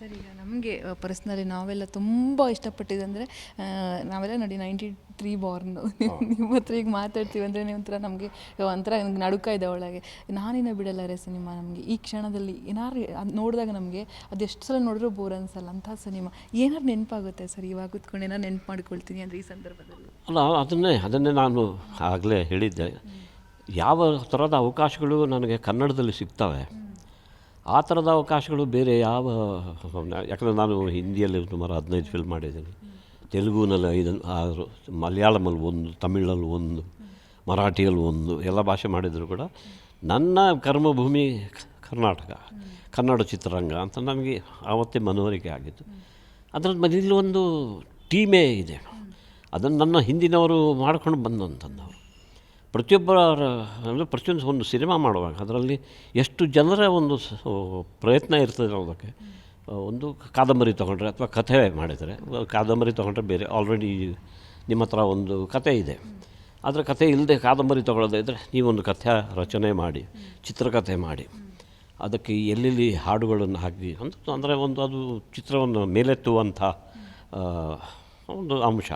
Sir ಈಗ ನಮಗೆ personally ನಾವೆಲ್ಲ ತುಂಬ ಇಷ್ಟಪಟ್ಟಿದ್ದಂದರೆ ನಾವೆಲ್ಲ ನೋಡಿ ನೈಂಟಿ ತ್ರೀ ಬಾರ್ನು ನಿಮ್ಮ ಹತ್ರ ಈಗ ಮಾತಾಡ್ತೀವಿ ಅಂದರೆ ನೀವು ಒಂಥರ ನಮಗೆ ಒಂಥರ ನಂಗೆ ನಡುಕ ಇದೆ ಒಳಗೆ ನಾನಿನ್ನ ಬಿಡಲ್ಲ ರೇ ಸಿನಿಮಾ ನಮಗೆ. ಈ ಕ್ಷಣದಲ್ಲಿ ಏನಾರು ಅದು ನೋಡಿದಾಗ ನಮಗೆ ಅದು ಎಷ್ಟು ಸಲ ನೋಡಿದ್ರೂ ಬೋರ್ ಅನ್ಸಲ್ಲ ಅಂಥ ಸಿನಿಮಾ. ಏನಾರು ನೆನಪಾಗುತ್ತೆ ಸರ್? ಇವಾಗ ಕೂತ್ಕೊಂಡು ಏನಾರು ನೆನಪು ಮಾಡ್ಕೊಳ್ತೀನಿ ಅಂದರೆ ಈ ಸಂದರ್ಭದಲ್ಲಿ. ಅಲ್ಲ ಅದನ್ನೇ ಅದನ್ನೇ ನಾನು ಆಗಲೇ ಹೇಳಿದ್ದೆ. ಯಾವ ಥರದ ಅವಕಾಶಗಳು ನನಗೆ ಕನ್ನಡದಲ್ಲಿ ಸಿಗ್ತವೆ. ಆ ಥರದ ಅವಕಾಶಗಳು ಬೇರೆ ಯಾವ ಯಾಕಂದರೆ ನಾನು ಹಿಂದಿಯಲ್ಲಿ ಸುಮಾರು ಹದಿನೈದು ಫಿಲ್ಮ್ ಮಾಡಿದ್ದೀನಿ. ತೆಲುಗುನಲ್ಲಿ ಐದು, ಆರು, ಮಲಯಾಳಮಲ್ಲಿ ಒಂದು, ತಮಿಳಲ್ಲಿ ಒಂದು, ಮರಾಠಿಯಲ್ಲಿ ಒಂದು, ಎಲ್ಲ ಭಾಷೆ ಮಾಡಿದರೂ ಕೂಡ ನನ್ನ ಕರ್ಮಭೂಮಿ ಕರ್ನಾಟಕ, ಕನ್ನಡ ಚಿತ್ರರಂಗ ಅಂತ ನಮಗೆ ಆವತ್ತೇ ಮನವರಿಕೆ ಆಗಿತ್ತು. ಅದರಲ್ಲಿ ಮಧ್ಯದಲ್ಲಿ ಒಂದು ಟೀಮೇ ಇದೆ. ಅದನ್ನು ನನ್ನ ಹಿಂದಿನವರು ಮಾಡ್ಕೊಂಡು ಬಂದಂಥದ್ದು ಪ್ರತಿಯೊಬ್ಬರ ಅಂದರೆ ಪ್ರತಿಯೊಂದು ಒಂದು ಸಿನಿಮಾ ಮಾಡುವಾಗ ಅದರಲ್ಲಿ ಎಷ್ಟು ಜನರ ಒಂದು ಪ್ರಯತ್ನ ಇರ್ತದೆ ಅನ್ನೋದಕ್ಕೆ ಒಂದು ಕಾದಂಬರಿ ತೊಗೊಂಡ್ರೆ ಅಥವಾ ಕಥೆ ಮಾಡಿದರೆ ಕಾದಂಬರಿ ತೊಗೊಂಡ್ರೆ ಬೇರೆ ಆಲ್ರೆಡಿ ನಿಮ್ಮ ಹತ್ರ ಒಂದು ಕತೆ ಇದೆ. ಆದರೆ ಕಥೆ ಇಲ್ಲದೆ ಕಾದಂಬರಿ ತೊಗೊಳ್ಳೋದೇ ಇದ್ದರೆ ನೀವೊಂದು ಕಥೆ ರಚನೆ ಮಾಡಿ, ಚಿತ್ರಕಥೆ ಮಾಡಿ, ಅದಕ್ಕೆ ಎಲ್ಲೆಲ್ಲಿ ಹಾಡುಗಳನ್ನು ಹಾಕಿ ಅಂತ ಅಂದರೆ ಒಂದು ಅದು ಚಿತ್ರವನ್ನು ಮೇಲೆತ್ತುವಂಥ ಒಂದು ಅಂಶ.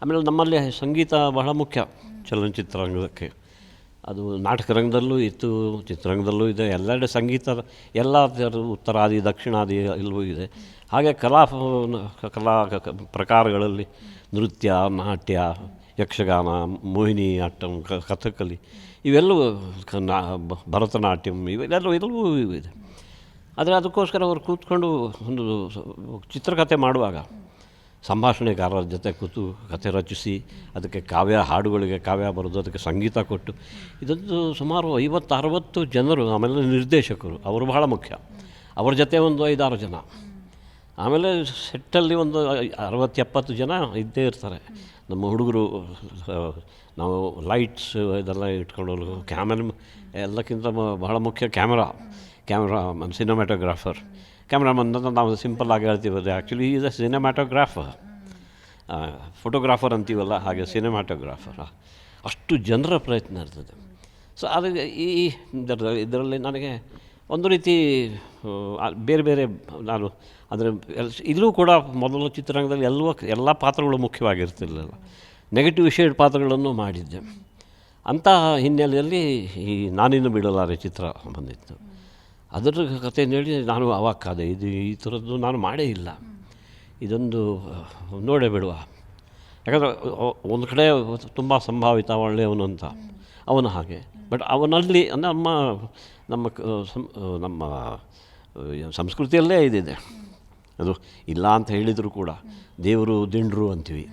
ಆಮೇಲೆ ನಮ್ಮಲ್ಲಿ ಸಂಗೀತ ಬಹಳ ಮುಖ್ಯ. ಚಲನಚಿತ್ರರಂಗಕ್ಕೆ. ಅದು ನಾಟಕ ರಂಗದಲ್ಲೂ ಇತ್ತು, ಚಿತ್ರರಂಗದಲ್ಲೂ ಇದೆ, ಎಲ್ಲೆಡೆ ಸಂಗೀತ ಎಲ್ಲ ಉತ್ತರಾದಿ, ದಕ್ಷಿಣಾದಿ ಎಲ್ಲವೂ ಇದೆ. ಹಾಗೆ ಕಲಾ ಕಲಾ ಪ್ರಕಾರಗಳಲ್ಲಿ ನೃತ್ಯ, ನಾಟ್ಯ, ಯಕ್ಷಗಾನ, ಮೋಹಿನಿ ಆಟ್ಟಂ ಕ ಕಥಕ್ಕಲಿ ಇವೆಲ್ಲವೂ ಭರತನಾಟ್ಯಂ ಇವೆಲ್ಲವೂ ಎಲ್ಲವೂ ಇದೆ. ಆದರೆ ಅದಕ್ಕೋಸ್ಕರ ಅವರು ಕೂತ್ಕೊಂಡು ಒಂದು ಚಿತ್ರಕಥೆ ಮಾಡುವಾಗ ಸಂಭಾಷಣೆಗಾರರ ಜೊತೆ ಕೂತು ಕಥೆ ರಚಿಸಿ, ಅದಕ್ಕೆ ಕಾವ್ಯ ಹಾಡುಗಳಿಗೆ ಕಾವ್ಯ ಬರೆದು, ಅದಕ್ಕೆ ಸಂಗೀತ ಕೊಟ್ಟು, ಇದೊಂದು ಸುಮಾರು ಐವತ್ತು ಅರವತ್ತು ಜನರು, ಆಮೇಲೆ ನಿರ್ದೇಶಕರು, ಅವರು ಬಹಳ ಮುಖ್ಯ. ಅವ್ರ ಜೊತೆ ಒಂದು ಐದಾರು ಜನ. ಆಮೇಲೆ ಸೆಟ್ಟಲ್ಲಿ ಒಂದು ಅರವತ್ತು ಎಪ್ಪತ್ತು ಜನ ಇದ್ದೇ ಇರ್ತಾರೆ. ನಮ್ಮ ಹುಡುಗರು, ನಾವು ಲೈಟ್ಸ್ ಇದೆಲ್ಲ ಇಟ್ಕೊಂಡು, ಕ್ಯಾಮರ, ಎಲ್ಲಕ್ಕಿಂತ ಬಹಳ ಮುಖ್ಯ ಕ್ಯಾಮ್ರಾ ಕ್ಯಾಮ್ರಾ, ಸಿನಿಮಾಟೋಗ್ರಾಫರ್. ಕ್ಯಾಮ್ರಾಮನ್ ಅಂತ ನಾವು ಸಿಂಪಲ್ ಆಗಿ ಹೇಳ್ತೀವಿ ಅದು actually is a cinematographer photographer ಅಂತೀವಲ್ಲ, ಹಾಗೆ ಸಿನಿಮಾಟೋಗ್ರಾಫರ್ ಅಷ್ಟು ಜನರ ಪ್ರಯತ್ನ ಇರ್ತದೆ. ಸೊ ಅದು ಈ ಇದರಲ್ಲಿ ನನಗೆ ಒಂದು ರೀತಿ ಬೇರೆ ಬೇರೆ ನಾನು ಅಂದರೆ ಇಲ್ಲೂ ಕೂಡ ಮೊದಲ ಚಿತ್ರರಂಗದಲ್ಲಿ ಎಲ್ಲ ಎಲ್ಲ ಪಾತ್ರಗಳು ಮುಖ್ಯವಾಗಿರ್ತಿರಲಿಲ್ಲ. ನೆಗೆಟಿವ್ ಶೇಡ್ ಪಾತ್ರಗಳನ್ನು ಮಾಡಿದ್ದೆ. ಅಂತಹ ಹಿನ್ನೆಲೆಯಲ್ಲಿ ಈ ನಾನಿನ್ನು ಬಿಡಲಾರೆ ಚಿತ್ರ ಬಂದಿತ್ತು. ಅದರ ಕಥೆಯನ್ನು ಹೇಳಿ ನಾನು ಅವಾಕ್ಕಾದೆ. ಇದು ಈ ಥರದ್ದು ನಾನು ಮಾಡೇ ಇಲ್ಲ. ಇದೊಂದು ನೋಡೇ ಬಿಡುವ. ಯಾಕಂದರೆ ಒಂದು ಕಡೆ ತುಂಬ ಸಂಭಾವಿತ ಒಳ್ಳೆಯವನು ಅಂತ. ಅವನು ಹಾಗೆ. ಬಟ್ ಅವನಲ್ಲಿ ನಮ್ಮ ನಮ್ಮ ಕ- ನಮ್ಮ ಸಂಸ್ಕೃತಿಯಲ್ಲೇ ಇದಿದೆ. ಅದು ಇಲ್ಲ ಅಂತ ಹೇಳಿದರೂ ಕೂಡ ದೇವರು ದಿಂಡ್ರು ಅಂತೀವಿ.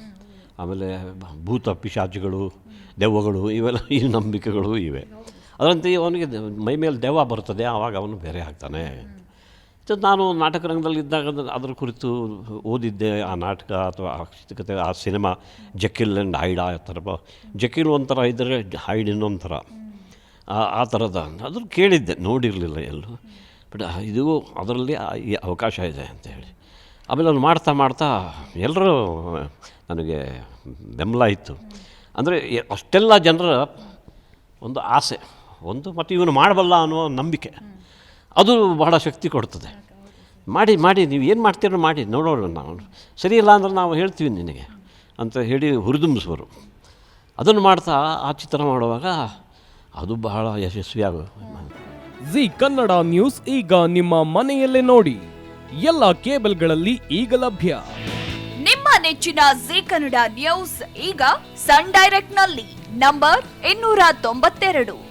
ಆಮೇಲೆ ಭೂತ ಪಿಶಾಚಿಗಳು, ದೆವ್ವಗಳು ಇವೆಲ್ಲ ಈ ನಂಬಿಕೆಗಳು ಇವೆ. ಅದರಂತೆ ಅವನಿಗೆ ಮೈ ಮೇಲೆ ದೆವ್ವ ಬರ್ತದೆ ಆವಾಗ ಅವನು ಬೇರೆ ಆಗ್ತಾನೆ. ನಾನು ನಾಟಕ ರಂಗದಲ್ಲಿದ್ದಾಗ ಇದ್ದಾಗ ಅದರ ಕುರಿತು ಓದಿದ್ದೆ, ಆ ನಾಟಕ ಅಥವಾ ಆ ಚಿತ್ರಕತೆ, ಆ ಸಿನಿಮಾ, ಜಕಿಲ್ ಆ್ಯಂಡ್ ಹೈಡ್ ಆ ಥರ ಜಕಿಲ್ ಒಂಥರ ಇದ್ದರೆ ಹೈಡ್ ಇನ್ನೊಂಥರ. ಆ ಥರದ, ಅದ್ರ ಕೇಳಿದ್ದೆ, ನೋಡಿರಲಿಲ್ಲ ಎಲ್ಲೂ. ಬಟ್ ಇದು ಅದರಲ್ಲಿ ಈ ಅವಕಾಶ ಇದೆ ಅಂತ ಹೇಳಿ. ಆಮೇಲೆ ಅವ್ನು ಮಾಡ್ತಾ ಮಾಡ್ತಾ ಎಲ್ಲರೂ, ನನಗೆ ಬೆಂಬಲ ಇತ್ತು. ಅಂದರೆ ಅಷ್ಟೆಲ್ಲ ಜನರ ಒಂದು ಆಸೆ. ಒಂದು ಮತ್ತು ಇವನು ಮಾಡಬಲ್ಲ ಅನ್ನೋ ನಂಬಿಕೆ. ಅದು ಬಹಳ ಶಕ್ತಿ ಕೊಡ್ತದೆ. ಮಾಡಿ ಮಾಡಿ ನೀವು ಏನು ಮಾಡ್ತೀರೋ ಮಾಡಿ ನೋಡೋಣ ನಾವು. ಸರಿ ಇಲ್ಲ ಅಂದ್ರೆ ನಾವು ಹೇಳ್ತೀವಿ ನಿನಗೆ ಅಂತ ಹೇಳಿ ಹುರಿದುಂಬಿಸೋರು ಅದನ್ನು ಮಾಡ್ತಾ ಆ ಚಿತ್ರ ಮಾಡುವಾಗ ಅದು ಬಹಳ ಯಶಸ್ವಿ ಆಗುತ್ತೆ ಜಿ ಕನ್ನಡ ನ್ಯೂಸ್ ಈಗ ನಿಮ್ಮ ಮನೆಯಲ್ಲೇ ನೋಡಿ. ಎಲ್ಲ ಕೇಬಲ್ಗಳಲ್ಲಿ ಈಗ ಲಭ್ಯ. ನಿಮ್ಮ ನೆಚ್ಚಿನ ಜಿ ಕನ್ನಡ ನ್ಯೂಸ್ ಈಗ ಸನ್ ಡೈರೆಕ್ಟ್ನಲ್ಲಿ ನಂಬರ್ ಇನ್ನೂರ ತೊಂಬತ್ತೆರಡು.